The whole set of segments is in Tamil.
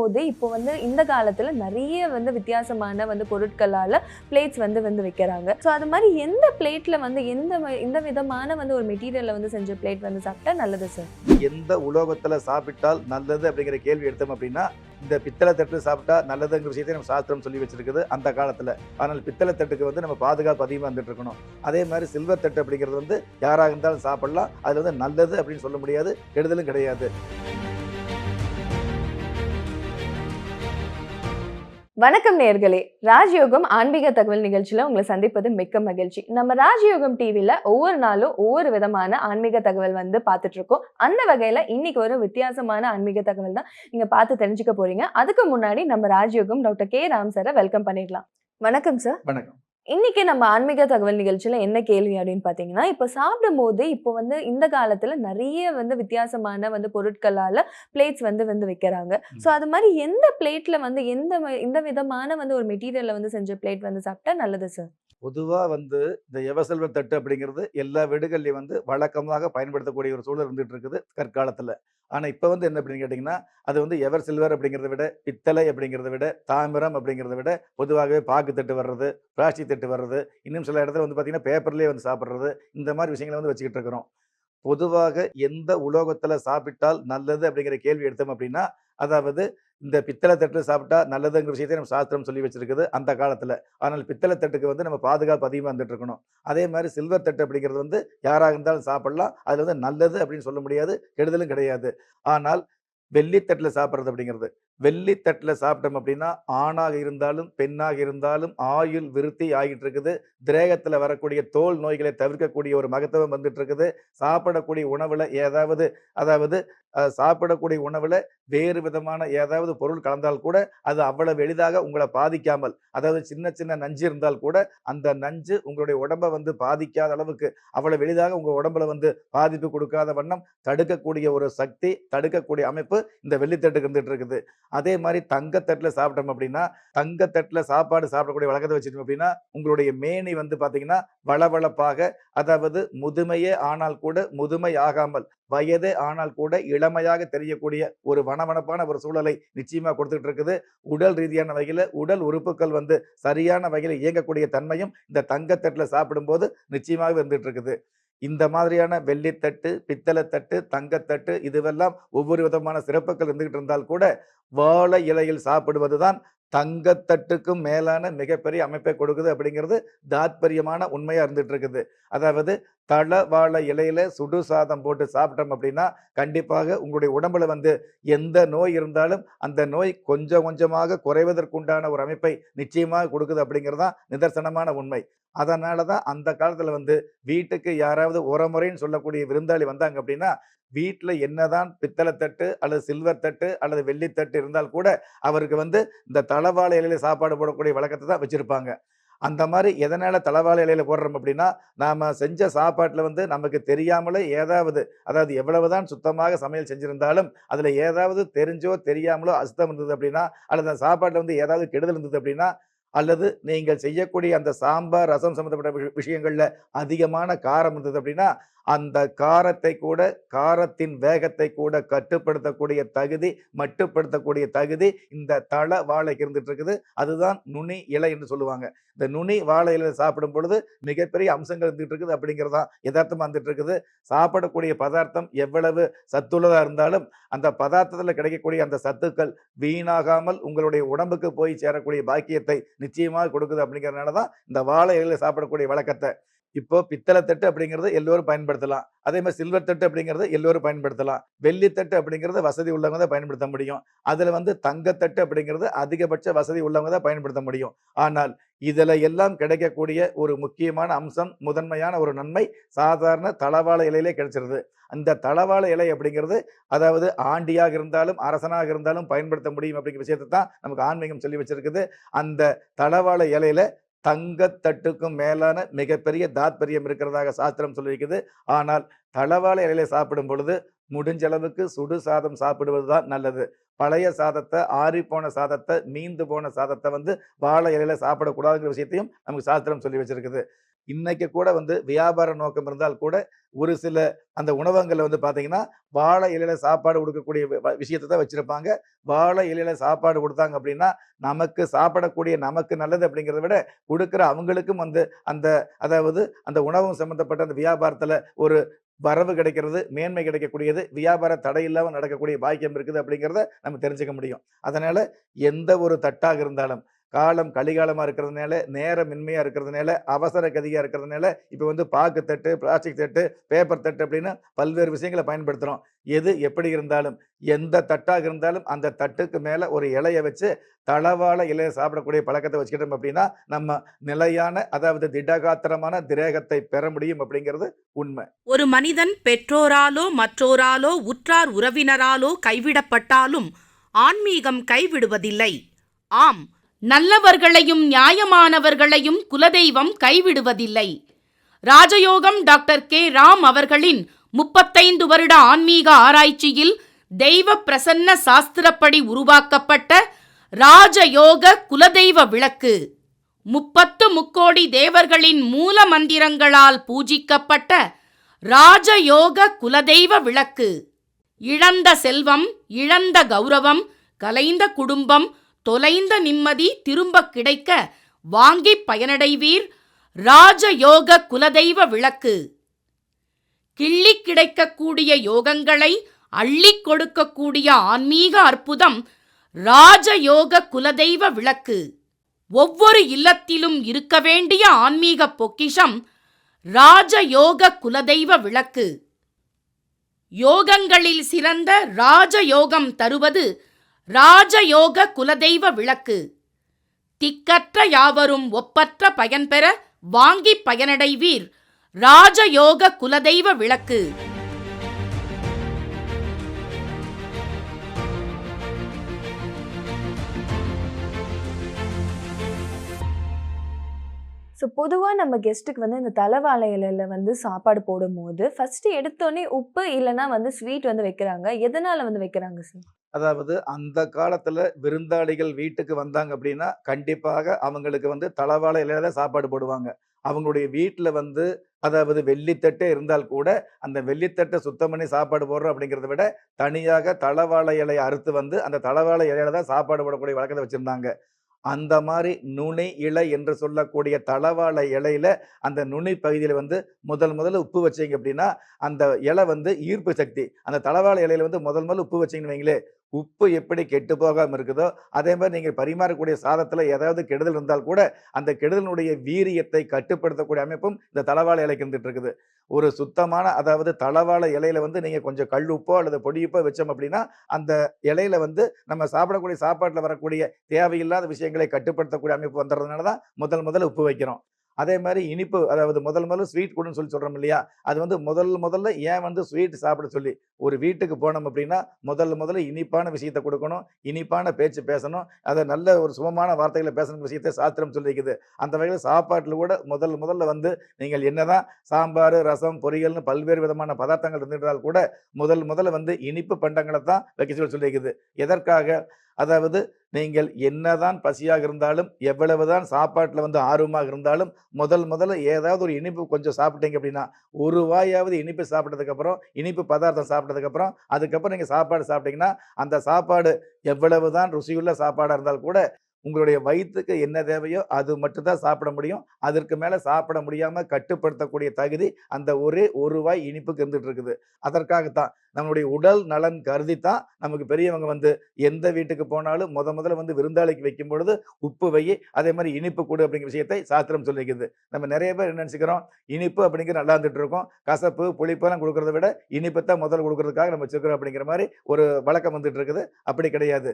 போது இப்போ வந்து இந்த காலத்தில் நிறைய வந்து வித்தியாசமான வந்து பொருட்களால் பிளேட்ஸ் வந்து வந்து வைக்கிறாங்க. ஸோ அது மாதிரி எந்த பிளேட்டில் வந்து எந்த இந்த விதமான வந்து ஒரு மெட்டீரியலில் வந்து செஞ்ச பிளேட் வந்து சாப்பிட்டா நல்லது சார் எந்த உலோகத்தில் சாப்பிட்டால் நல்லது அப்படிங்கிற கேள்வி எடுத்தோம் அப்படின்னா இந்த பித்தளை தட்டு சாப்பிட்டா நல்லதுங்கிற விஷயத்தை நம்ம சாஸ்திரம் சொல்லி வச்சிருக்குது அந்த காலத்தில். ஆனால் பித்தளை தட்டுக்கு வந்து நம்ம பாதுகாப்பு அதிகமாக வந்துட்டு இருக்கணும். அதே மாதிரி சில்வர் தட்டு அப்படிங்கிறது வந்து யாராக இருந்தாலும் சாப்பிடலாம். அதில் வந்து நல்லது அப்படின்னு சொல்ல முடியாது கெடுதலும் கிடையாது. வணக்கம் நேர்களே. ராஜயோகம் ஆன்மீக தகவல் நிகழ்ச்சியில உங்களை சந்திப்பது மிக்க மகிழ்ச்சி. நம்ம ராஜயோகம் டிவியில் ஒவ்வொரு நாளும் ஒவ்வொரு விதமான ஆன்மீக தகவல் வந்து பார்த்துட்டு இருக்கோம் அந்த வகையில இன்னைக்கு ஒரு வித்தியாசமான ஆன்மீக தகவல் தான் நீங்க பார்த்து தெரிஞ்சுக்க போறீங்க. அதுக்கு முன்னாடி நம்ம ராஜயோகம் டாக்டர் கே. ராம் சாரை வெல்கம் பண்ணிடலாம். வணக்கம் சார் வணக்கம். இன்னைக்கு நம்ம ஆன்மீக தகவல் நிகழ்ச்சியில என்ன கேள்வி அப்படின்னு பாத்தீங்கன்னா இப்போ சாப்பிடும் போது இப்போ வந்து இந்த காலத்துல நிறைய வந்து வித்தியாசமான வந்து பொருட்களால பிளேட்ஸ் வந்து வந்து வைக்கிறாங்க. ஸோ அது மாதிரி எந்த பிளேட்ல வந்து எந்த இந்த விதமான வந்து ஒரு மெட்டீரியல்ல வந்து செஞ்ச பிளேட் வந்து சாப்பிட்டா நல்லது சார் பொதுவா வந்து இந்த எவசெல்வர் தட்டு அப்படிங்கிறது எல்லா வீடுகள்லையும் வந்து வழக்கமாக பயன்படுத்தக்கூடிய ஒரு சூழல் இருந்துட்டு இருக்குது கற்காலத்துல. ஆனால் இப்போ வந்து என்ன அப்படின்னு கேட்டிங்கன்னா அது வந்து எவர் சில்வர் அப்படிங்கிறத விட பித்தளை அப்படிங்கிறத விட தாமிரம் அப்படிங்கிறத விட பொதுவாகவே பாக்கு தட்டு வர்றது பிளாஸ்டிக் தட்டு வர்றது இன்னும் சில இடத்துல வந்து பார்த்தீங்கன்னா பேப்பர்லேயே வந்து சாப்பிட்றது இந்த மாதிரி விஷயங்களை வந்து வச்சுக்கிட்டு இருக்கிறோம். பொதுவாக எந்த உலோகத்தில் சாப்பிட்டால் நல்லது அப்படிங்கிற கேள்வி எடுத்தோம் அப்படின்னா அதாவது இந்த பித்தளை தட்டில் சாப்பிட்டா நல்லதுங்கிற விஷயத்தை நம்ம சாஸ்திரம் சொல்லி வச்சிருக்குது அந்த காலத்தில். ஆனால் பித்தளை தட்டுக்கு வந்து நம்ம பாதுகாப்பு அதிகமாக வந்துட்டு இருக்கணும். அதே மாதிரி சில்வர் தட்டு அப்படிங்கிறது வந்து யாராக இருந்தாலும் சாப்பிடலாம். அதில் வந்து நல்லது அப்படின்னு சொல்ல முடியாது கெடுதலும் கிடையாது. ஆனால் வெள்ளித்தட்டில் சாப்பிட்றது அப்படிங்கிறது. வெள்ளித்தட்டில் சாப்பிட்டோம் அப்படின்னா ஆணாக இருந்தாலும் பெண்ணாக இருந்தாலும் ஆயுள் விருத்தி ஆகிட்டு இருக்குது திரேகத்தில் வரக்கூடிய தோல் நோய்களை தவிர்க்கக்கூடிய ஒரு மகத்துவம் வந்துட்டு இருக்குது சாப்பிடக்கூடிய உணவில் ஏதாவது அதாவது சாப்பிடக்கூடிய உணவில் வேறு விதமான ஏதாவது பொருள் கலந்தால் கூட அது அவ்வளவு எளிதாக உங்களை பாதிக்காமல் அதாவது சின்ன சின்ன நஞ்சு இருந்தால் கூட அந்த நஞ்சு உங்களுடைய உடம்பை வந்து பாதிக்காத அளவுக்கு அவ்வளவு எளிதாக உங்கள் உடம்புல வந்து பாதிப்பு கொடுக்காத வண்ணம் தடுக்கக்கூடிய ஒரு சக்தி தடுக்கக்கூடிய அமைப்பு இந்த வெள்ளித்தட்டுக்கு இருந்துட்டு இருக்குது அதே மாதிரி தங்கத்தட்டில் சாப்பிட்டோம் அப்படின்னா தங்கத்தட்டில் சாப்பாடு சாப்பிடக்கூடிய வழக்கத்தை வச்சுட்டோம் அப்படின்னா உங்களுடைய மேனி வந்து பார்த்தீங்கன்னா வளவளப்பாக அதாவது முதுமையே ஆனால் கூட முதுமை ஆகாமல் வயதே ஆனால் கூட இளமையாக தெரியக்கூடிய ஒரு வனவனப்பான ஒரு சூழலை நிச்சயமாக கொடுத்துட்டு இருக்குது. உடல் ரீதியான வகையில் உடல் உறுப்புகள் வந்து சரியான வகையில் இயங்கக்கூடிய தன்மையும் இந்த தங்கத்தட்டில் சாப்பிடும்போது நிச்சயமாக இருந்துட்டு இருக்குது. இந்த மாதிரியான வெள்ளித்தட்டு பித்தளைத்தட்டு தங்கத்தட்டு இதுவெல்லாம் ஒவ்வொரு விதமான சிறப்புகள் இருந்துகிட்டு இருந்தால் கூட வாழை இலையில் சாப்பிடுவது தான் தங்கத்தட்டுக்கும் மேலான மிகப்பெரிய அமைப்பை கொடுக்குது அப்படிங்கிறது தாத்பரியமான உண்மையாக இருந்துட்டு இருக்குது அதாவது தள வாழை இலையில சுடு சாதம் போட்டு சாப்பிட்டோம் அப்படின்னா கண்டிப்பாக உங்களுடைய உடம்புல வந்து எந்த நோய் இருந்தாலும் அந்த நோய் கொஞ்சம் கொஞ்சமாக குறைவதற்குண்டான ஒரு அமைப்பை நிச்சயமாக கொடுக்குது அப்படிங்கிறது தான் நிதர்சனமான உண்மை. அதனால தான் அந்த காலத்தில் வந்து வீட்டுக்கு யாராவது உரமுறைன்னு சொல்லக்கூடிய விருந்தாளி வந்தாங்க அப்படின்னா வீட்டில் என்னதான் பித்தளை தட்டு அல்லது சில்வர் தட்டு அல்லது வெள்ளித்தட்டு இருந்தால் கூட அவருக்கு வந்து இந்த தளவாழை இலையில சாப்பாடு போடக்கூடிய வழக்கத்தை தான் வச்சிருப்பாங்க. அந்த மாதிரி எதனால் தளவாழை இலையில போடுறோம் அப்படின்னா நாம் செஞ்ச சாப்பாட்டில் வந்து நமக்கு தெரியாமலே ஏதாவது அதாவது எவ்வளவுதான் சுத்தமாக சமையல் செஞ்சிருந்தாலும் அதில் ஏதாவது தெரிஞ்சோ தெரியாமலோ அசுத்தம் இருந்தது அப்படின்னா அல்லது அந்த சாப்பாட்டில் வந்து ஏதாவது கெடுதல் இருந்தது அப்படின்னா அல்லது நீங்கள் செய்யக்கூடிய அந்த சாம்பார் ரசம் சம்பந்தப்பட்ட விஷயங்களில் அதிகமான காரம் இருந்தது அப்படின்னா அந்த காரத்தை கூட காரத்தின் வேகத்தை கூட கட்டுப்படுத்தக்கூடிய தகுதி மட்டுப்படுத்தக்கூடிய தகுதி இந்த தள வாழைக்கு இருந்துட்டு இருக்குது. அதுதான் நுனி இலை என்று சொல்லுவாங்க. இந்த நுனி வாழை இலை சாப்பிடும் பொழுது மிகப்பெரிய அம்சங்கள் இருந்துட்டு இருக்குது அப்படிங்கிறது தான் யதார்த்தமாக வந்துட்டு இருக்குது. சாப்பிடக்கூடிய பதார்த்தம் எவ்வளவு சத்துள்ளதாக இருந்தாலும் அந்த பதார்த்தத்தில் கிடைக்கக்கூடிய அந்த சத்துக்கள் வீணாகாமல் உங்களுடைய உடம்புக்கு போய் சேரக்கூடிய பாக்கியத்தை நிச்சயமாக கொடுக்குது அப்படிங்கறதுனால தான் இந்த வாழை இலையில் சாப்பிடக்கூடிய வழக்கத்தை இப்போ பித்தளை தட்டு அப்படிங்கிறது எல்லோரும் பயன்படுத்தலாம். அதே மாதிரி சில்வர் தட்டு அப்படிங்கிறது எல்லோரும் பயன்படுத்தலாம். வெள்ளித்தட்டு அப்படிங்கிறது வசதி உள்ளவங்க தான் பயன்படுத்த முடியும். அதில் வந்து தங்கத்தட்டு அப்படிங்கிறது அதிகபட்ச வசதி உள்ளவங்க தான் பயன்படுத்த முடியும். ஆனால் இதில் எல்லாம் கிடைக்கக்கூடிய ஒரு முக்கியமான அம்சம் முதன்மையான ஒரு நன்மை சாதாரண தளவாழ இலையிலே கிடைச்சிருது. அந்த தளவாழ இலை அப்படிங்கிறது அதாவது ஆண்டியாக இருந்தாலும் அரசனாக இருந்தாலும் பயன்படுத்த முடியும் அப்படிங்கிற விஷயத்தை தான் நமக்கு ஆன்மீகம் சொல்லி வச்சிருக்குது. அந்த தளவாழ இலையில தங்கத்தட்டுக்கும் மேலான மிகப்பெரிய தாத்பரியம் இருக்கிறதாக சாஸ்திரம் சொல்லியிருக்குது. ஆனால் தளவாழ இலையில சாப்பிடும் பொழுது முடிஞ்ச அளவுக்கு சுடு சாதம் சாப்பிடுவது தான் நல்லது. பழைய சாதத்தை ஆறி போன சாதத்தை மீந்து போன சாதத்தை வந்து வாழை இலையில சாப்பிடக்கூடாதுங்கிற விஷயத்தையும் நமக்கு சாஸ்திரம் சொல்லி வச்சிருக்குது. இன்னைக்கு கூட வந்து வியாபார நோக்கம் இருந்தால் கூட ஒரு சில அந்த உணவகங்களில் வந்து பார்த்தீங்கன்னா வாழை இலையில சாப்பாடு கொடுக்கக்கூடிய வ- விஷயத்தை தான் வச்சுருப்பாங்க. வாழை இலையில சாப்பாடு கொடுத்தாங்க அப்படின்னா நமக்கு சாப்பிடக்கூடிய நமக்கு நல்லது அப்படிங்கிறத விட கொடுக்குற அவங்களுக்கும் வந்து அந்த அதாவது அந்த உணவும் சம்மந்தப்பட்ட அந்த வியாபாரத்தில் ஒரு வரவு கிடைக்கிறது மேன்மை கிடைக்கக்கூடியது வியாபார தடை இல்லாமல் நடக்கக்கூடிய பாக்கியம் இருக்குது அப்படிங்கிறத நம்ம தெரிஞ்சுக்க முடியும். அதனால் எந்த ஒரு தட்டாக இருந்தாலும் காலம் கலிகாலமாக இருக்கிறதுனால நேரமின்மையாக இருக்கிறதுனால அவசர கதியாக இருக்கிறதுனால இப்போ வந்து பாக்கு தட்டு பிளாஸ்டிக் தட்டு பேப்பர் தட்டு அப்படின்னு பல்வேறு விஷயங்களை பயன்படுத்துகிறோம் எது எப்படி இருந்தாலும் எந்த தட்டாக இருந்தாலும் அந்த தட்டுக்கு மேலே ஒரு இலையை வச்சு தளவாழ இலையை சாப்பிடக்கூடிய பழக்கத்தை வச்சுக்கிட்டோம் அப்படின்னா நம்ம நிலையான அதாவது திடகாத்திரமான திரேகத்தை பெற முடியும் அப்படிங்கிறது உண்மை. ஒரு மனிதன் பெற்றோராலோ மற்றோராலோ உற்றார் உறவினராலோ கைவிடப்பட்டாலும் ஆன்மீகம் கைவிடுவதில்லை. ஆம் நல்லவர்களையும் நியாயமானவர்களையும் குலதெய்வம் கைவிடுவதில்லை. ராஜயோகம் டாக்டர் கே. ராம் அவர்களின் முப்பத்தைந்து வருட ஆன்மீக ஆராய்ச்சியில் தெய்வ பிரசன்ன சாஸ்திரப்படி உருவாக்கப்பட்ட ராஜயோக குலதெய்வ விளக்கு. முப்பத்து முக்கோடி தேவர்களின் மூல மந்திரங்களால் பூஜிக்கப்பட்ட ராஜயோக குலதெய்வ விளக்கு. இழந்த செல்வம் இழந்த கௌரவம் கலைந்த குடும்பம் தொலைந்த நிம்மதி திரும்ப கிடைக்க வாங்கி பயனடைவீர் ராஜயோக குலதெய்வ விளக்கு. கிள்ளி கிடைக்கக்கூடிய யோகங்களை அள்ளிக் கொடுக்கக்கூடிய ஆன்மீக அற்புதம் ராஜயோக குலதெய்வ விளக்கு. ஒவ்வொரு இல்லத்திலும் இருக்க வேண்டிய ஆன்மீக பொக்கிஷம் ராஜயோக குலதெய்வ விளக்கு. யோகங்களில் சிறந்த ராஜயோகம் தருவது ராஜயோக குலதெய்வ விளக்கு. திக்கற்ற யாவரும் ஒப்பற்ற பயன்பெற வாங்கி பயனடைவீர் ராஜயோக குலதெய்வ விளக்கு. ஸோ பொதுவாக நம்ம கெஸ்ட்டுக்கு வந்து இந்த தலைவாழை வந்து சாப்பாடு போடும்போது ஃபஸ்ட்டு எடுத்தோடனே உப்பு இல்லைன்னா வந்து ஸ்வீட் வந்து வைக்கிறாங்க. எதனால் வந்து வைக்கிறாங்க சார் அதாவது அந்த காலத்தில் விருந்தாளிகள் வீட்டுக்கு வந்தாங்க அப்படின்னா கண்டிப்பாக அவங்களுக்கு வந்து தளவாழ இலையில தான் சாப்பாடு போடுவாங்க. அவங்களுடைய வீட்டில் வந்து அதாவது வெள்ளித்தட்டே இருந்தால் கூட அந்த வெள்ளித்தட்டை சுத்தம் பண்ணி சாப்பாடு போடுறோம் அப்படிங்கிறத விட தனியாக தளவாழை இலையை அறுத்து வந்து அந்த தளவாழ இலையில தான் சாப்பாடு போடக்கூடிய வழக்கத்தை வச்சுருந்தாங்க. அந்த மாதிரி நுனி இலை என்று சொல்லக்கூடிய தளவாழ இலையில அந்த நுனி பகுதியில் வந்து முதல் முதல்ல உப்பு வச்சீங்க அப்படின்னா அந்த இலை வந்து ஈர்ப்பு சக்தி அந்த தளவாழ இலையில வந்து முதல் முதல்ல உப்பு வச்சிங்கன்னு வைங்களேன் உப்பு எப்படி கெட்டு போகாமல் இருக்குதோ அதே மாதிரி நீங்கள் பரிமாறக்கூடிய சாதத்தில் ஏதாவது கெடுதல் இருந்தால் கூட அந்த கெடுதலினுடைய வீரியத்தை கட்டுப்படுத்தக்கூடிய அமைப்பும் இந்த தளவாழை இலைக்கு இருந்துட்டு இருக்குது. ஒரு சுத்தமான அதாவது தளவாழை இலையில வந்து நீங்கள் கொஞ்சம் கல் உப்போ அல்லது பொடி உப்போ வச்சோம் அப்படின்னா அந்த இலையில வந்து நம்ம சாப்பிடக்கூடிய சாப்பாட்டில் வரக்கூடிய தேவையில்லாத விஷயங்களை கட்டுப்படுத்தக்கூடிய அமைப்பு வந்துடுறதுனால தான் முதல் முதல்ல உப்பு வைக்கிறோம். அதே மாதிரி இனிப்பு அதாவது முதல் முதல்ல ஸ்வீட் கொடுன்னு சொல்லி சொல்கிறோம் இல்லையா? அது வந்து முதல் முதல்ல ஏன் வந்து ஸ்வீட் சாப்பிட சொல்லி? ஒரு வீட்டுக்கு போனோம் அப்படின்னா முதல்ல முதல்ல இனிப்பான விஷயத்தை கொடுக்கணும் இனிப்பான பேச்சு பேசணும் அதை நல்ல ஒரு சுமமான வார்த்தைகளை பேசணும் விஷயத்தை சாத்திரம் சொல்லிக்குது அந்த வகையில் சாப்பாட்டில் கூட முதல் முதல்ல வந்து நீங்கள் என்னதான் சாம்பார் ரசம் பொரியல்னு பல்வேறு விதமான பதார்த்தங்கள் இருந்திருந்தால் கூட முதல் முதல்ல வந்து இனிப்பு பண்டங்களை தான் வைக்க சொல்லி சொல்லியிருக்குது எதற்காக? அதாவது நீங்கள் என்னதான் பசியாக இருந்தாலும் எவ்வளவுதான் சாப்பாட்டில் வந்து ஆர்வமாக இருந்தாலும் முதல் முதல்ல ஏதாவது ஒரு இனிப்பு கொஞ்சம் சாப்பிட்டீங்க அப்படின்னா ஒரு வாயாவது இனிப்பு சாப்பிட்டதுக்கப்புறம் இனிப்பு பதார்த்தம் சாப்பிட்டதுக்கப்புறம் அதுக்கப்புறம் நீங்கள் சாப்பாடு சாப்பிட்டீங்கன்னா அந்த சாப்பாடு எவ்வளவுதான் ருசியுள்ள சாப்பாடாக இருந்தால் கூட உங்களுடைய வயிற்றுக்கு என்ன தேவையோ அது மட்டும்தான் சாப்பிட முடியும். அதற்கு மேலே சாப்பிட முடியாமல் கட்டுப்படுத்தக்கூடிய தகுதி அந்த ஒரே ஒரு ரூபாய் இனிப்புக்கு இருந்துட்டு இருக்குது. அதற்காகத்தான் நம்மளுடைய உடல் நலன் கருதி தான் நமக்கு பெரியவங்க வந்து எந்த வீட்டுக்கு போனாலும் முத முதல்ல வந்து விருந்தாளிக்கு வைக்கும் பொழுது உப்பு வை அதே மாதிரி இனிப்பு கூடு அப்படிங்கிற விஷயத்தை சாஸ்திரம் சொல்லிக்குது நம்ம நிறைய பேர் என்ன நினச்சிக்கிறோம்? இனிப்பு அப்படிங்கிற நல்லா இருந்துட்டு இருக்கோம். கசப்பு புளிப்பெல்லாம் கொடுக்கறத விட இனிப்பு தான் முதல்ல கொடுக்கறதுக்காக நம்ம வச்சுக்கிறோம் அப்படிங்கிற மாதிரி ஒரு வழக்கம் வந்துட்டு இருக்குது. அப்படி கிடையாது.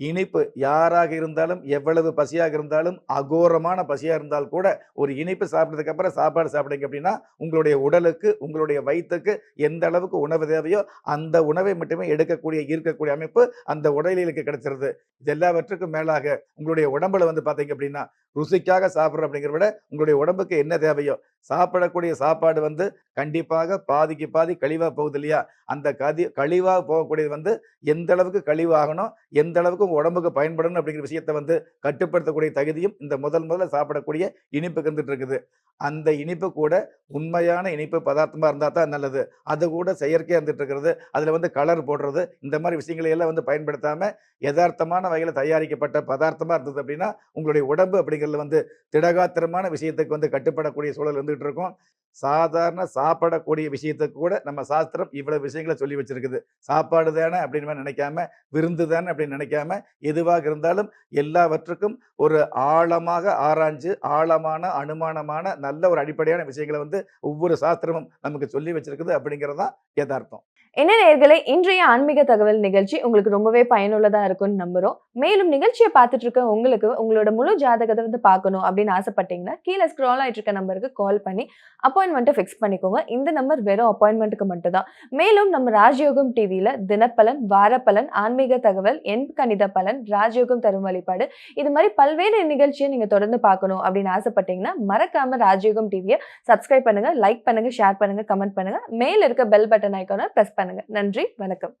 இனிப்பு யாராக இருந்தாலும் எவ்வளவு பசியாக இருந்தாலும் அகோரமான பசியாக இருந்தால் கூட ஒரு இனிப்பு சாப்பிட்டதுக்கு அப்புறம் சாப்பாடு சாப்பிடுங்க அப்படின்னா உங்களுடைய உடலுக்கு உங்களுடைய வயிற்றுக்கு எந்த அளவுக்கு உணவு தேவையோ அந்த உணவை மட்டுமே எடுக்கக்கூடிய ஈர்க்கக்கூடிய அமைப்பு அந்த உடலிலுக்கு கிடைச்சிருது. இது எல்லாவற்றுக்கும் மேலாக உங்களுடைய உடம்புல வந்து பார்த்தீங்க அப்படின்னா ருசிக்காக சாப்பிட்ற அப்படிங்கிறத விட உங்களுடைய உடம்புக்கு என்ன தேவையோ சாப்பிடக்கூடிய சாப்பாடு வந்து கண்டிப்பாக பாதிக்கு பாதி கழிவாக போகுது இல்லையா? அந்த கதி கழிவாக போகக்கூடியது வந்து எந்த அளவுக்கு கழிவாகணும் எந்த அளவுக்கு உடம்புக்கு பயன்படணும் அப்படிங்கிற விஷயத்தை வந்து கட்டுப்படுத்தக்கூடிய தகுதியும் இந்த முதல் முதல்ல சாப்பிடக்கூடிய இனிப்பு கந்துட்டு இருக்குது. அந்த இனிப்பு கூட உண்மையான இனிப்பு பதார்த்தமாக இருந்தால் தான் நல்லது. அது கூட செயற்கையாக இருந்துட்டு இருக்கிறது வந்து கலர் போடுறது இந்த மாதிரி விஷயங்களை எல்லாம் வந்து பயன்படுத்தாமல் யதார்த்தமான வகையில் தயாரிக்கப்பட்ட பதார்த்தமாக இருந்தது அப்படின்னா உங்களுடைய உடம்பு அப்படிங்கிறது வந்து திடகாத்திரமான விஷயத்துக்கு வந்து கட்டுப்படக்கூடிய சூழல் இருந்துகிட்டு இருக்கும் சாதாரண சாப்பிடக்கூடிய விஷயத்துக்கு கூட நம்ம சாஸ்திரம் இவ்வளவு விஷயங்களை சொல்லி வச்சிருக்குது. சாப்பாடு தானே அப்படின்னு நினைக்காம விருந்து தானே அப்படின்னு நினைக்காம எதுவாக இருந்தாலும் எல்லாவற்றுக்கும் ஒரு ஆழமாக ஆராய்ஞ்சு ஆழமான அனுமானமான நல்ல ஒரு அடிப்படையான விஷயங்களை வந்து ஒவ்வொரு சாஸ்திரமும் நமக்கு சொல்லி வச்சிருக்குது அப்படிங்கிறது தான் யதார்த்தம். என்ன நேர்களை? இன்றைய ஆன்மீக தகவல் நிகழ்ச்சி உங்களுக்கு ரொம்பவே பயனுள்ளதா இருக்கும்னு நம்புறோம். மேலும் நிகழ்ச்சியை பார்த்துட்டு இருக்க உங்களுக்கு உங்களோட முழு ஜாதகத்தை வந்து பார்க்கணும் அப்படின்னு ஆசைப்பட்டீங்கன்னா கீழே ஸ்க்ரால் ஆயிட்டு இருக்க நம்பருக்கு கால் பண்ணி அப்பாயின்மெண்ட்டை ஃபிக்ஸ் பண்ணிக்கோங்க. இந்த நம்பர் வெறும் அப்பாயின்மெண்ட்டுக்கு மட்டும் தான் மேலும் நம்ம ராஜயோகம் டிவியில தினப்பலன் வாரப்பலன் ஆன்மீக தகவல் எண் கணித பலன் ராஜயோகம் தரும் வழிபாடு இது மாதிரி பல்வேறு நிகழ்ச்சியை நீங்க தொடர்ந்து பார்க்கணும் அப்படின்னு ஆசைப்பட்டீங்கன்னா மறக்காம ராஜயோகம் டிவியை சப்ஸ்கிரைப் பண்ணுங்க லைக் பண்ணுங்க ஷேர் பண்ணுங்க கமெண்ட் பண்ணுங்க. மேல இருக்க பெல் பட்டன் ஐக்கான பிரஸ் பண்ணுங்க. நன்றி வணக்கம்.